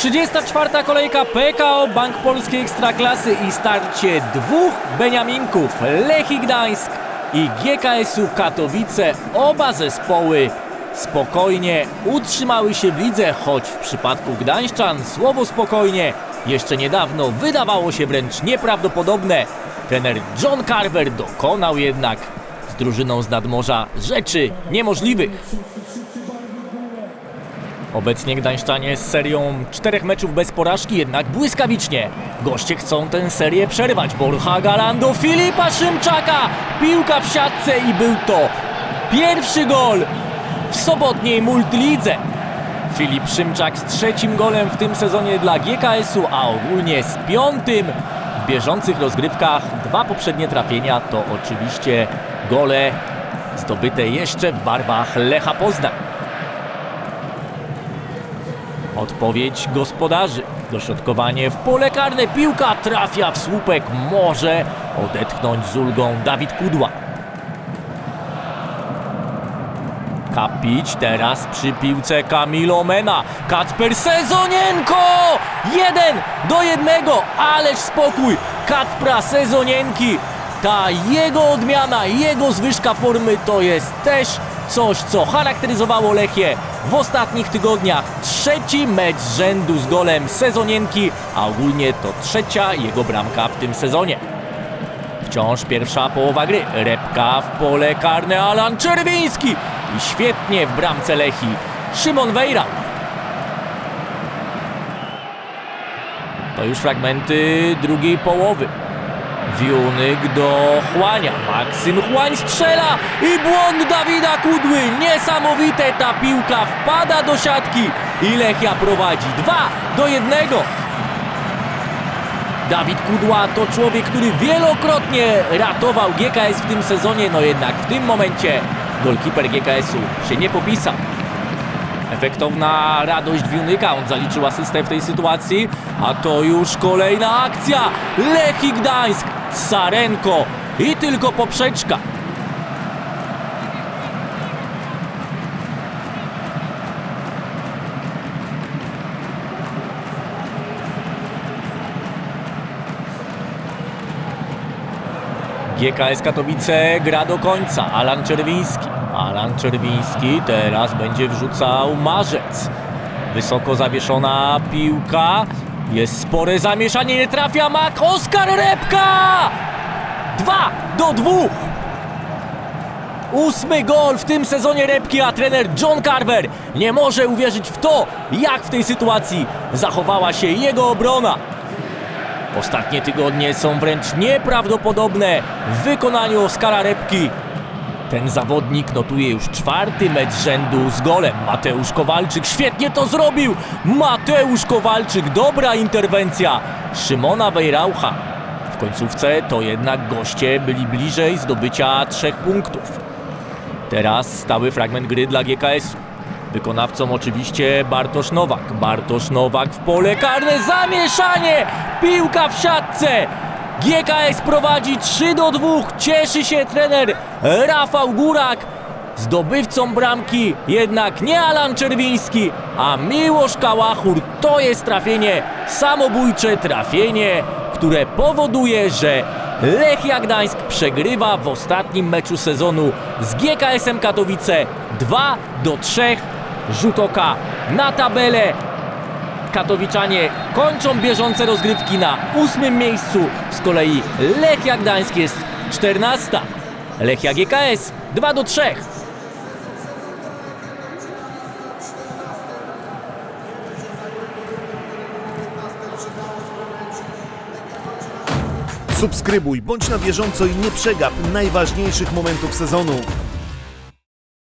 34. kolejka PKO Bank Polskiej Ekstraklasy i starcie dwóch Beniaminków Lechii Gdańsk i GKS-u Katowice. Oba zespoły spokojnie utrzymały się w lidze, choć w przypadku Gdańszczan słowo spokojnie jeszcze niedawno wydawało się wręcz nieprawdopodobne. Trener John Carver dokonał jednak z drużyną z nadmorza rzeczy niemożliwych. Obecnie Gdańszczanie z serią czterech meczów bez porażki, jednak błyskawicznie. Goście chcą tę serię przerwać. Borcha Galando, Filipa Szymczaka, piłka w siatce i był to pierwszy gol w sobotniej multilidze. Filip Szymczak z trzecim golem w tym sezonie dla GKS-u, a ogólnie z piątym w bieżących rozgrywkach. Dwa poprzednie trafienia to oczywiście gole zdobyte jeszcze w barwach Lecha Poznań. Odpowiedź gospodarzy. Dośrodkowanie w pole karne. Piłka trafia w słupek. Może odetchnąć z ulgą Dawid Kudła. Kapić teraz przy piłce Kamilo Mena. Kacper Sezonienko! Jeden do jednego. Ależ spokój Kacpra Sezonienki. Ta jego odmiana, jego zwyżka formy to jest też coś, co charakteryzowało Lechię w ostatnich tygodniach. Trzeci mecz z rzędu z golem Sezonienki, a ogólnie to trzecia jego bramka w tym sezonie. Wciąż pierwsza połowa gry. Repka w pole karne Alan Czerwiński i świetnie w bramce Lechii Szymon Wejra. To już fragmenty drugiej połowy. Wiunyk do Chłania. Maksym Chłań strzela i błąd Dawida Kudły. Niesamowite ta piłka wpada do siatki i Lechia prowadzi 2 do 1. Dawid Kudła to człowiek, który wielokrotnie ratował GKS w tym sezonie, no jednak w tym momencie golkiper GKS-u się nie popisał. Efektowna radość Wiunyka, on zaliczył asystę w tej sytuacji, a to już kolejna akcja. Lechii Gdańsk, Carenko i tylko poprzeczka. GKS Katowice gra do końca. Alan Czerwiński. Alan Czerwiński teraz będzie wrzucał Marzec. Wysoko zawieszona piłka. Jest spore zamieszanie, nie trafia Mak. Oskar Repka! 2 do 2. Ósmy gol w tym sezonie Repki, a trener John Carver nie może uwierzyć w to, jak w tej sytuacji zachowała się jego obrona. Ostatnie tygodnie są wręcz nieprawdopodobne w wykonaniu Oskara Repki. Ten zawodnik notuje już czwarty mecz rzędu z golem. Mateusz Kowalczyk świetnie to zrobił! Mateusz Kowalczyk, dobra interwencja Szymona Wejraucha. W końcówce to jednak goście byli bliżej zdobycia trzech punktów. Teraz stały fragment gry dla GKS-u. Wykonawcą oczywiście Bartosz Nowak. Bartosz Nowak w pole karne, zamieszanie! Piłka w siatce! GKS prowadzi 3 do 2. Cieszy się trener Rafał Górak. Zdobywcą bramki jednak nie Alan Czerwiński, a Miłosz Kałachur. To jest trafienie, samobójcze trafienie, które powoduje, że Lechia Gdańsk przegrywa w ostatnim meczu sezonu z GKS-em Katowice 2 do 3. Rzut oka na tabelę. Katowiczanie kończą bieżące rozgrywki na ósmym miejscu. Z kolei Lechia Gdańsk jest 14. Lechia GKS 2 do 3. Subskrybuj, bądź na bieżąco i nie przegap najważniejszych momentów sezonu.